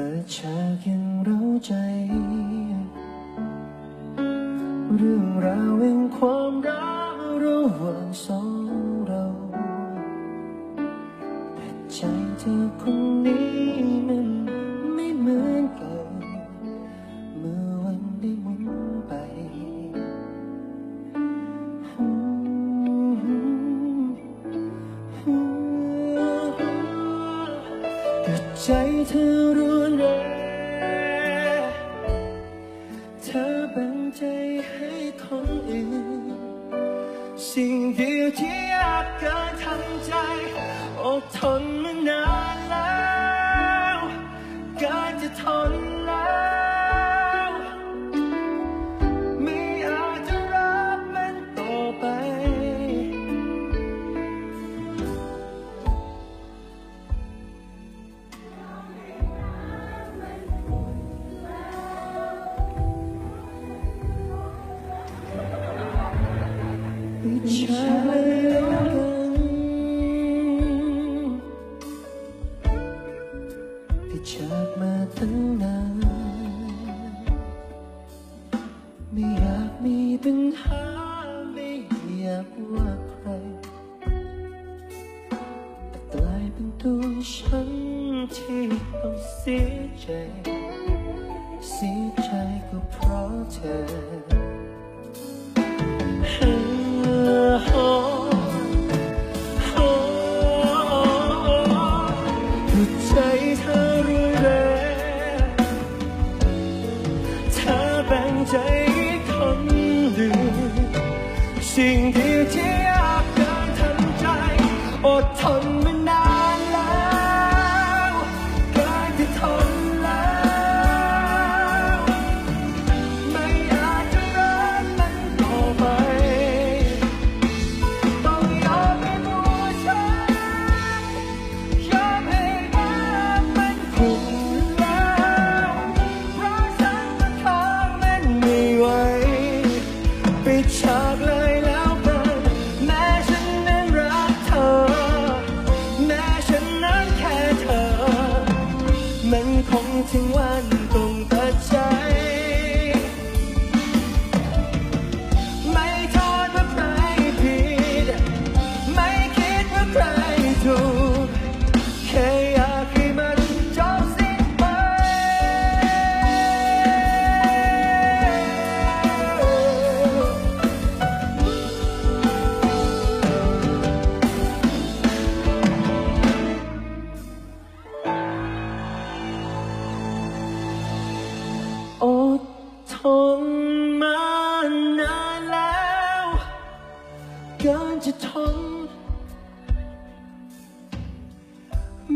ปิดฉากยังเราใจ เรื่องราวแห่งความรักระหว่างสองเราแต่ใจเธอคนนี้มัน ใจเธอรุนแรงเธอแบ่งใจให้คนอื่น สิ่งเดียวที่อยากเกินทำใจ อดทนมานานแล้วการจะทน ฉากแล้วกันปิดฉากมาตั้งนานไม่อยากมีปัญหาไม่อยากว่าใครแต่กลายเป็นตัวฉันที่ต้องเสียใจ เสียใจก็เพราะเธอ สิ่งเ show.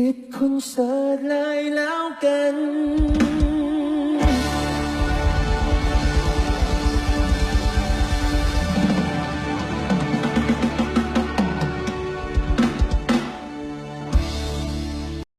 ปิดคอนเสิร์ตเลยแล้วกัน